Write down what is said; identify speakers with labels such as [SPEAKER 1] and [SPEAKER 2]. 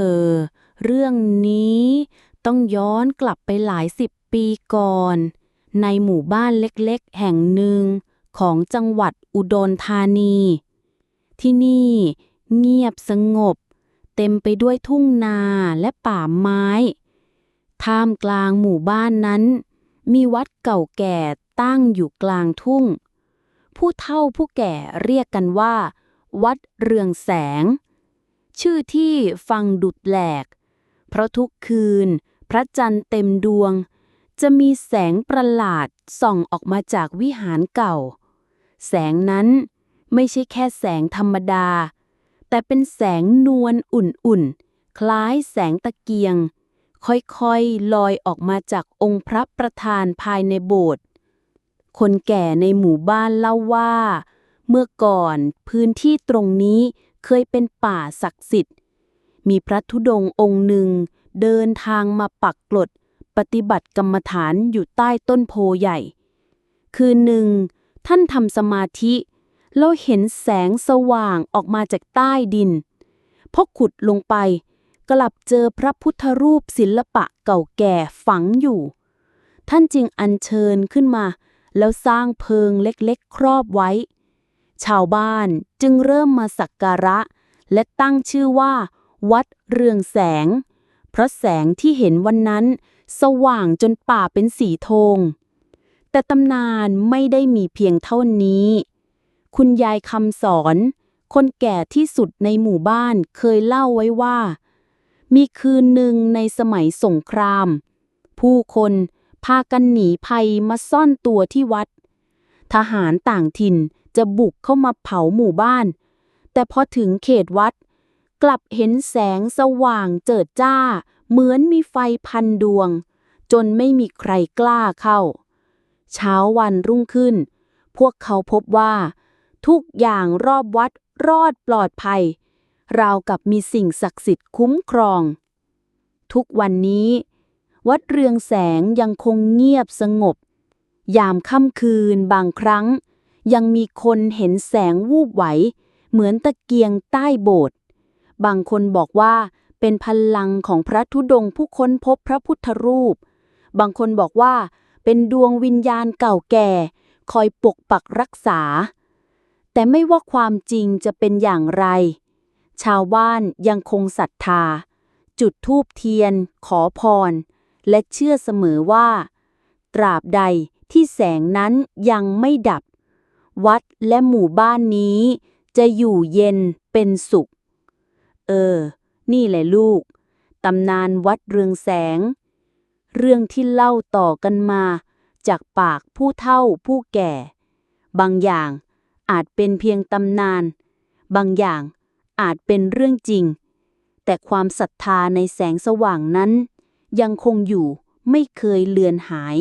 [SPEAKER 1] อ เรื่องนี้ต้องย้อนกลับไปหลายสิบปีก่อน ในหมู่บ้านเล็กๆ แห่งหนึ่งของจังหวัดอุดรธานี ที่นี่ เงียบสงบ เต็มไปด้วยทุ่งนาและป่าไม้ ท่ามกลางหมู่บ้านนั้น มีวัดเก่าแก่ตั้งอยู่กลางทุ่ง ผู้เฒ่าผู้แก่เรียกกันว่า วัดเรืองแสง ชื่อที่ฟังดุดแหลก เพราะทุกคืน พระจันทร์เต็มดวง จะมีแสงประหลาดส่องออกมาจากวิหารเก่า แสงนั้นไม่ใช่แค่แสงธรรมดา แต่เป็นแสงนวลอุ่นๆ คล้ายแสงตะเกียง ค่อยๆ ลอยออกมาจากองค์พระประธานภายในโบสถ์ คนแก่ในหมู่บ้านเล่าว่า เมื่อก่อนพื้นที่ตรงนี้ เคยเป็นป่าศักดิ์สิทธิ์ มีพระธุดงค์องค์หนึ่ง เดินทางมาปักกลด ปฏิบัติกรรมฐานอยู่ใต้ต้นโพใหญ่ คืนหนึ่ง ท่านทำสมาธิแล้วเห็นแสงสว่างออกมาจากใต้ดินพอขุดลงไป กลับเจอพระพุทธรูปศิลปะเก่าแก่ฝังอยู่ ท่านจึงอัญเชิญขึ้นมา แล้วสร้างเพิงเล็กๆ ครอบไว้ ชาวบ้านจึงเริ่มมาสักการะ และตั้งชื่อว่า วัดเรืองแสง เพราะแสงที่เห็นวันนั้น สว่างจนป่าเป็นสีทองแต่ตำนานไม่ได้มีเพียงเท่านี้ คุณยายคำสอน คนแก่ที่สุดในหมู่บ้านเคยเล่าไว้ว่า มีคืนหนึ่งในสมัยสงคราม ผู้คนพากันหนีภัยมาซ่อนตัวที่วัด ทหารต่างถิ่น จะบุกเข้ามาเผาหมู่บ้าน แต่พอถึงเขตวัด กลับเห็นแสงสว่างเจิดจ้า เหมือนมีไฟพันดวง จนไม่มีใครกล้าเข้า เช้าวันรุ่งขึ้น พวกเขาพบว่า ทุกอย่างรอบวัดรอดปลอดภัย ราวกับมีสิ่งศักดิ์สิทธิ์คุ้มครอง ทุกวันนี้ วัดเรืองแสงยังคงเงียบสงบยามค่ำคืนบางครั้ง ยังมีคนเห็นแสงวูบไหว เหมือนตะเกียงใต้โบสถ์บางคนบอกว่าเป็นพลังของพระธุดงค์ผู้ค้นพบพระพุทธรูป บางคนบอกว่าเป็นดวงวิญญาณเก่าแก่ คอยปกปักรักษา แต่ไม่ว่าความจริงจะเป็นอย่างไร ชาวบ้านยังคงศรัทธา จุดธูปเทียน ขอพร และเชื่อเสมอว่า ตราบใดที่แสงนั้นยังไม่ดับ วัดและหมู่บ้านนี้ จะอยู่เย็นเป็นสุข เออ นี่แหละลูก ตำนานวัดเรืองแสง เรื่องที่เล่าต่อกันมา จากปากผู้เฒ่าผู้แก่ บางอย่างอาจเป็นเพียงตำนาน บางอย่างอาจเป็นเรื่องจริง แต่ความศรัทธาในแสงสว่างนั้น ยังคงอยู่ไม่เคยเลือนหาย